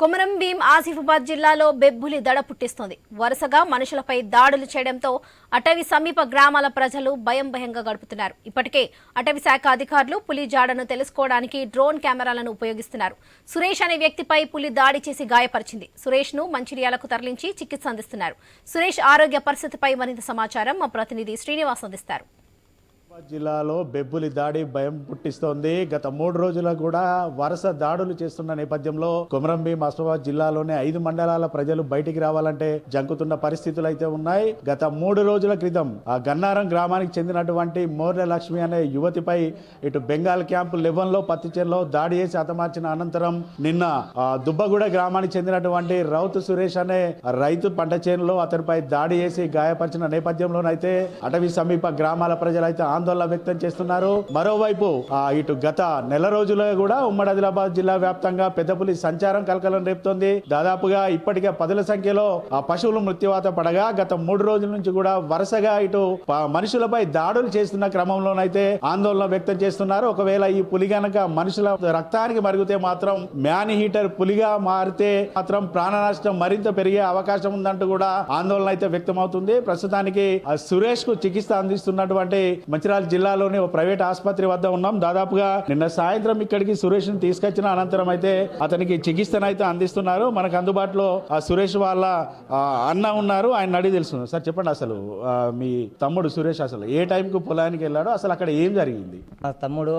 కొమరం భీం ఆసిఫాబాద్ జిల్లాలో బెబ్బులి దడ పుట్టిస్తోంది. వరుసగా మనుషులపై దాడులు చేయడంతో అటవీ సమీప గ్రామాల ప్రజలు భయం భయంగా గడుపుతున్నారు. ఇప్పటికే అటవీ శాఖ అధికారులు పులి జాడను తెలుసుకోవడానికి డ్రోన్ కెమెరాలను ఉపయోగిస్తున్నారు. సురేష్ అనే వ్యక్తిపై పులి దాడి చేసి గాయపరిచింది. సురేష్ను మంచిర్యాలకు తరలించి చికిత్స అందిస్తున్నారు. సురేష్ ఆరోగ్య పరిస్థితిపై మరింత సమాచారం మా ప్రతినిధి శ్రీనివాస్ అందిస్తారు. జిల్లాలో బెబ్బులి దాడి భయం పుట్టిస్తోంది. గత మూడు రోజుల కూడా వరుస దాడులు చేస్తున్న నేపథ్యంలో కొమరం భీం ఆసిఫాబాద్ జిల్లాలోనే ఐదు మండలాల ప్రజలు బయటికి రావాలంటే జంకుతున్న పరిస్థితులు అయితే ఉన్నాయి. గత మూడు రోజుల క్రితం ఆ గన్నారం గ్రామానికి చెందినటువంటి మోర్ల లక్ష్మి అనే యువతిపై ఇటు బెంగాల్ క్యాంప్ లెవెన్లో పత్తి చేనులో దాడి చేసి హతమార్చిన అనంతరం నిన్న ఆ దుబ్బగూడ గ్రామానికి చెందినటువంటి రౌతు సురేష్ అనే రైతు పంట చేనులో అతనిపై దాడి చేసి గాయపరిచిన నేపథ్యంలోనైతే అటవీ సమీప గ్రామాల ప్రజలైతే ఆందోళన వ్యక్తం చేస్తున్నారు. మరోవైపు ఇటు గత నెల రోజులుగా కూడా ఉమ్మడి ఆదిలాబాద్ జిల్లా వ్యాప్తంగా పెద్దపులి సంచారం కలకలం రేపుతోంది. దాదాపుగా ఇప్పటికే పదుల సంఖ్యలో ఆ పశువులు మృత్యువాత పడగా గత మూడు రోజుల నుంచి కూడా వరుసగా ఇటు మనుషులపై దాడులు చేస్తున్న క్రమంలోనైతే ఆందోళన వ్యక్తం చేస్తున్నారు. ఒకవేళ ఈ పులి గనక మనుషుల రక్తానికి మరుగుతే మాత్రం మ్యాన్ హీటర్ పులిగా మారితే మాత్రం ప్రాణ నష్టం మరింత పెరిగే అవకాశం ఉందంటూ కూడా ఆందోళన అయితే వ్యక్తమవుతుంది. ప్రస్తుతానికి ఆ సురేష్కు చికిత్స అందిస్తున్నటువంటి మంచి మంచిర్యాల జిల్లాలోని ఒక ప్రైవేట్ ఆసుపత్రి వద్ద ఉన్నాం. దాదాపుగా నిన్న సాయంత్రం ఇక్కడికి సురేష్ను తీసుకొచ్చిన అనంతరం అయితే అతనికి చికిత్సను అయితే అందిస్తున్నారు. మనకు అందుబాటులో ఆ సురేష్ వాళ్ళ అన్న ఉన్నారు. ఆయన అడిగి తెలుసు సార్ చెప్పండి అసలు మీ తమ్ముడు సురేష్ అసలు ఏ టైంకు పొలానికి వెళ్ళాడో అసలు అక్కడ ఏం జరిగింది? తమ్ముడు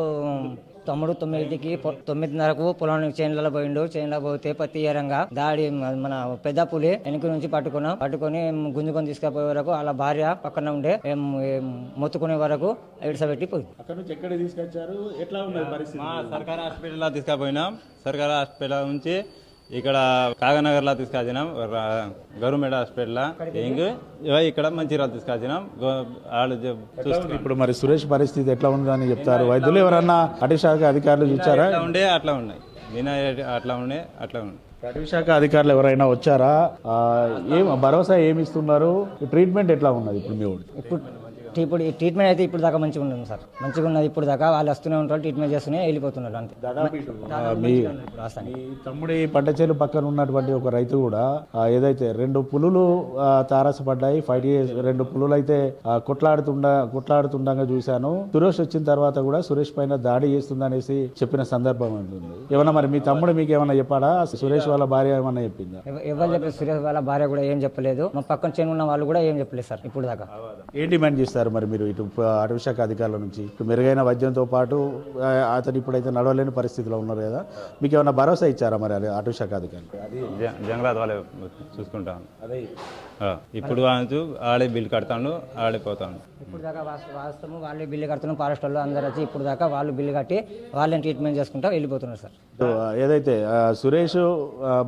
తమ్ముడు తొమ్మిదింటికి పొ- తొమ్మిదిన్నరకు పొలం చేనులలో పోయిండు. చేనులో పోతే పత్తి ఏరంగా దాడి మన పెద్ద పులి వెనక నుంచి పట్టుకున్నాం. పట్టుకొని గుంజుకొని తీసుకుపోయే వరకు వాళ్ళ భార్య పక్కన ఉండే మొత్తుకునే వరకు ఇడిసబెట్టి పోయింది. అక్కడ నుంచి ఎక్కడ తీసుకొచ్చారు? ఎట్లా ఉన్నది పరిస్థితి? మా సర్కారీ హాస్పిటల్లో తీసుకుపోయినాం. సర్కారీ హాస్పిటల్ నుంచి ఇక్కడ కాగనగర్లో తీసుకొచ్చినాం గవర్నమెంట్ హాస్పిటల్లో. ఇవ ఇక్కడ మంచిర్యాల తీసుకొచ్చినాం వాళ్ళు చూస్తున్నారు. ఇప్పుడు మరి సురేష్ పరిస్థితి ఎట్లా ఉందని చెప్తారు. వైద్యులు ఎవరన్నా అటవీ శాఖ అధికారులు చూచారా ఎట్లా ఉండే అట్లా ఉన్నాయి. నిన్న అట్లా ఉండే అట్లా ఉన్నాయి. అటవీ శాఖ అధికారులు ఎవరైనా వచ్చారా? ఆ, ఏం భరోసా ఏమి ఇస్తున్నారు? ట్రీట్మెంట్ ఎట్లా ఉన్నది ఇప్పుడు మీ ఊరు ఇప్పుడు ఇప్పుడు ఈ ట్రీట్మెంట్ అయితే ఇప్పుడు దాకా మంచిగా ఉన్నది సార్. మంచిగా ఉన్నది ఇప్పుడు దాకా వాళ్ళు వస్తూనే ఉంటారు ట్రీట్మెంట్ చేస్తూనే వెళ్ళిపోతున్నారు అంతే. మీ మీ తమ్ముడి పంట చేలు పక్కన ఉన్నటువంటి ఒక రైతు కూడా ఆ, ఏదైతే రెండు పులులు ఆ, తారసపడ్డాయి ఫైట్ చేసి రెండు పులులు అయితే ఆ, కొట్లాడుతుండ కొట్లాడుతుండగా చూశాను. సురేష్ వచ్చిన తర్వాత కూడా సురేష్ పైన దాడి చేస్తుంది అనేసి చెప్పిన సందర్భం ఉంటుంది ఏమన్నా మరి మీ తమ్ముడు మీకు ఏమన్నా చెప్పాడా? సురేష్ వాళ్ళ భార్య ఏమన్నా చెప్పిందా? ఎవ- ఎవరు చెప్పలేదు సురేష్ వాళ్ళ భార్య కూడా ఏం చెప్పలేదు. మా పక్కన చేను ఉన్న వాళ్ళు కూడా ఏం చెప్పలేదు సార్ ఇప్పుడు దాకా. ఏం డిమాండ్ చేస్తారు? మరి మీరు ఇటు ప- అటవీ శాఖ అధికారుల నుంచి. ఇటు మెరుగైన వైద్యంతో పాటు అతను ఇప్పుడైతే నడవలేని పరిస్థితిలో ఉన్నారు కదా. మీకు ఏమైనా భరోసా ఇచ్చారా మరి అది అటవీ శాఖ అధికారులు? అది జ- జంగలాత్ వాళ్ళే చూసుకుంటాను ఆ, ఇప్పుడు వాళ్ళు ఆడే బిల్ కడతాను ఆడే పోతాను ఇప్పుడు దాకా వాస్త- వాస్తవం వాళ్ళే బిల్లు కడుతున్నాం ఫారెస్ట్ వాళ్ళు వచ్చి ఇప్పుడు దాకా వాళ్ళు బిల్లు కట్టి వాళ్ళని ట్రీట్మెంట్ చేసుకుంటా వెళ్ళిపోతున్నారు సార్. ఏదైతే సురేష్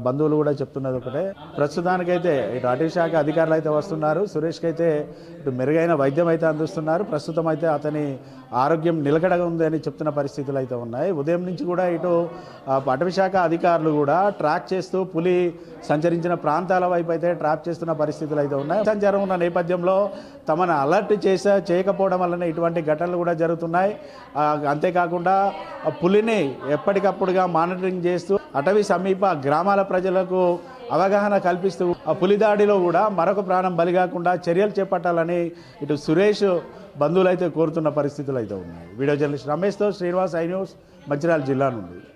బంధువులు కూడా చెప్తున్నది ఒకటే. ప్రస్తుతానికైతే ఇటు అటవీ శాఖ అధికారులు అయితే వస్తున్నారు. సురేష్కి అయితే ఇటు మెరుగైన వైద్యం అయితే అందిస్తున్నారు. ప్రస్తుతం అయితే అతని ఆరోగ్యం నిలకడగా ఉంది అని చెప్తున్న పరిస్థితులు అయితే ఉన్నాయి. ఉదయం నుంచి కూడా ఇటు అటవీ శాఖ అధికారులు కూడా ట్రాక్ చేస్తూ పులి సంచరించిన ప్రాంతాల వైపు అయితే ట్రాప్ చేస్తున్న పరిస్థితులు అయితే ఉన్నాయి. సంచారం ఉన్న నేపథ్యంలో తమను అలర్ట్ చేశారు. చేయకపోవడం వలన ఇటువంటి ఘటనలు కూడా జరుగుతున్నాయి. అంతేకాకుండా ఆ పులిని ఎప్పటికప్పుడుగా మానిటరింగ్ చేస్తూ అటవీ సమీప గ్రామాల ప్రజలకు అవగాహన కల్పిస్తూ ఆ పులి దాడిలో కూడా మరొక ప్రాణం బలి కాకుండా చర్యలు చేపట్టాలని ఇటు సురేష్ బంధువులు అయితే కోరుతున్న పరిస్థితులు అయితే ఉన్నాయి. వీడియో జర్నలిస్ట్ రమేష్తో శ్రీనివాస్ ఐ న్యూస్ మంచిర్యాల జిల్లా నుండి.